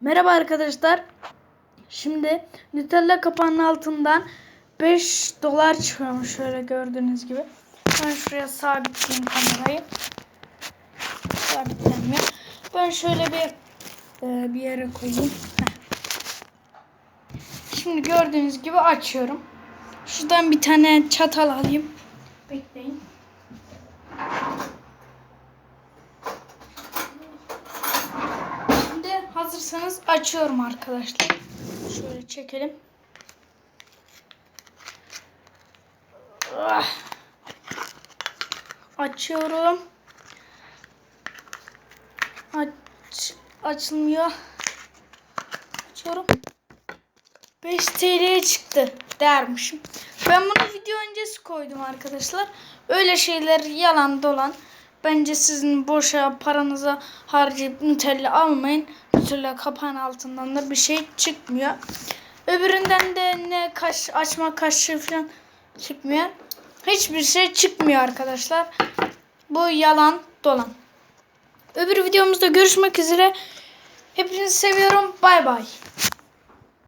Merhaba arkadaşlar. Şimdi Nutella kapağının altından 5 dolar çıkıyormuş şöyle gördüğünüz gibi. Ben şuraya sabitleyeyim kamerayı. Sabitlenmiyor. Ben şöyle bir e, bir yere koyayım. Heh. Şimdi gördüğünüz gibi açıyorum. Şuradan bir tane çatal alayım. Bekleyin. Şimdi hazırsanız açıyorum arkadaşlar. Şöyle çekelim. Ah. Açıyorum. Aç, açılmıyor. Açıyorum. 5 TL'ye çıktı dermişim. Ben bunu video öncesi koydum arkadaşlar. Öyle şeyler yalan dolan. Bence sizin boşa paranıza harcayıp Nutella almayın. Nutella kapağın altından da bir şey çıkmıyor. Öbüründen de ne kaş, açma kaşığı falan çıkmıyor. Hiçbir şey çıkmıyor arkadaşlar. Bu yalan dolan. Öbür videomuzda görüşmek üzere. Hepinizi seviyorum. Bay bay.